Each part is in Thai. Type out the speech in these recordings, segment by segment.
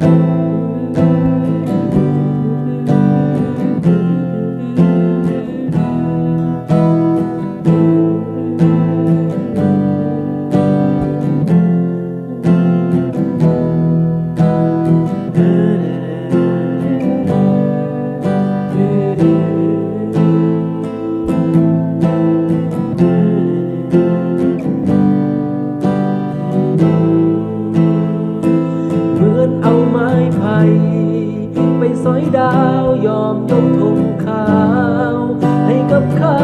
เห ไปไปสอยดาวยอมยกธงขาว ให้กับเขา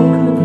ข็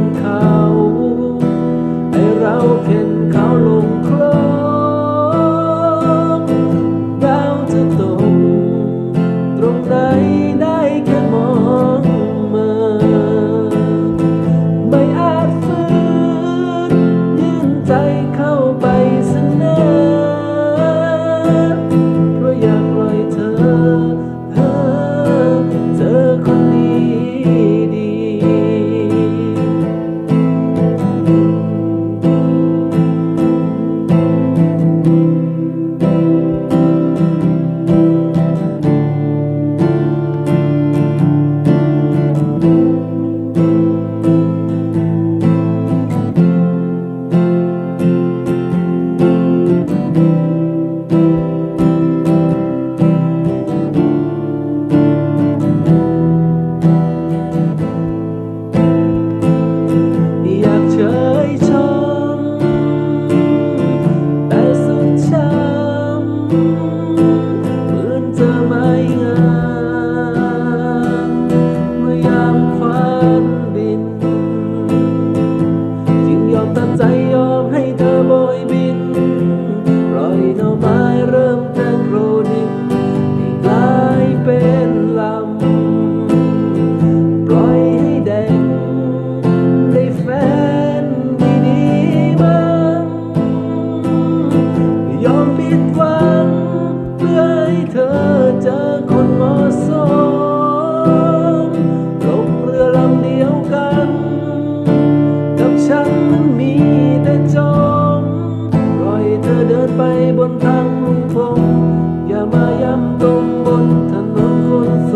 ย้ำตรงบนถนนคนโซ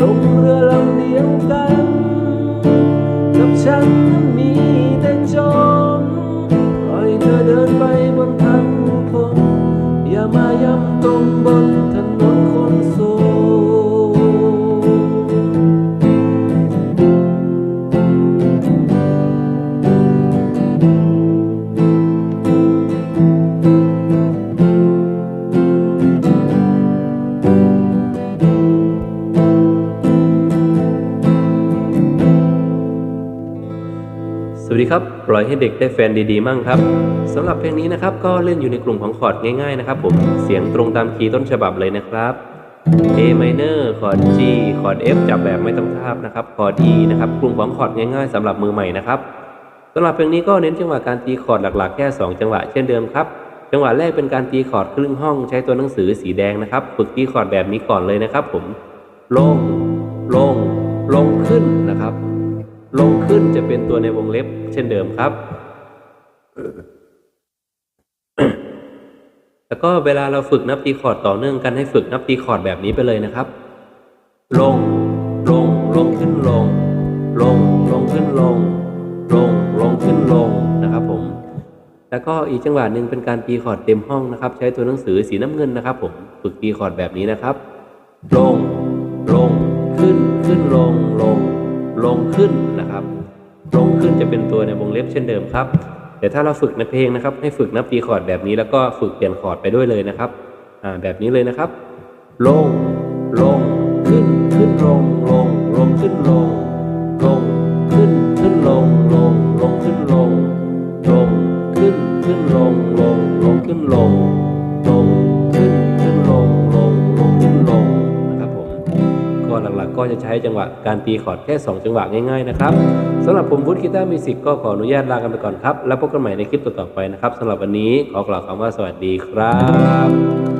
ลงเรือลำเดียวกัน กับฉันนั้นมีแต่จมปล่อยเธอเดินไปบนทางลุงพงอย่ามาย้ำตรงบนถนนคนโซส ดีครับ ปล่อยให้เด็กได้แฟนดีๆ มั่งครับสำหรับเพลงนี้นะครับ ก็เล่นอยู่ในกลุ่มของคอร์ดง่ายๆนะครับผมเสียงตรงตามคีย์ต้นฉบับเลยนะครับ A minor คอร์ด G คอร์ด F จับแบบไม่ต้องทาบนะครับ คอร์ด E นะครับกลุ่มของคอร์ดง่ายๆสำหรับมือใหม่นะครับสำหรับเพลงนี้ก็เน้นจังหวะการตีคอร์ดหลักๆแค่ 2 จังหวะเช่นเดิมครับจังหวะแรกเป็นการตีคอร์ดครึ่งห้องใช้ตัวหนังสือสีแดงนะครับฝึกตีคอร์ดแบบนี้ก่อนเลยนะครับ ผมลงลงลงขึ้นนะครับ ลงขึ้นจะเป็นตัวในวงเล็บ เช่นเดิมครับ แล้วก็เวลาเราฝึกนับตีคอร์ดต่อเนื่องกันให้ฝึกนับตีคอร์ดแบบนี้ไปเลยนะครับ ลง ลง ลงขึ้นลง ลง ลงขึ้นลง ลง ลงขึ้นลงนะครับผม แล้วก็อีกจังหวะหนึ่งเป็นการตีคอร์ดเต็มห้องนะครับ ใช้ตัวหนังสือสีน้ำเงินนะครับ ผม ฝึกตีคอร์ดแบบนี้นะครับ ลง ลง ขึ้น ขึ้นลง ลง ลงขึ้นนะครับ ลงขึ้นจะเป็นตัวในวงเล็บเช่นเดิมครับ แต่ถ้าเราฝึกในเพลงนะครับ ให้ฝึกนับตีคอร์ดแบบนี้แล้วก็ฝึกเปลี่ยนคอร์ดไปด้วยเลยนะครับอ่าแบบนี้เลยนะครับ ลง ลง ขึ้น ขึ้นลง ลง ลงขึ้นลง ลง ก็จะใช้จังหวะการตีคอร์ดแค่ 2 จังหวะง่ายๆนะครับสำหรับผมวุฒิกีตาร์มิวสิกก็ขออนุญาตลากันไปก่อนครับ แล้วพบกันใหม่ในคลิปต่อๆไปนะครับสำหรับวันนี้ขอกล่าวคำว่าสวัสดีครับ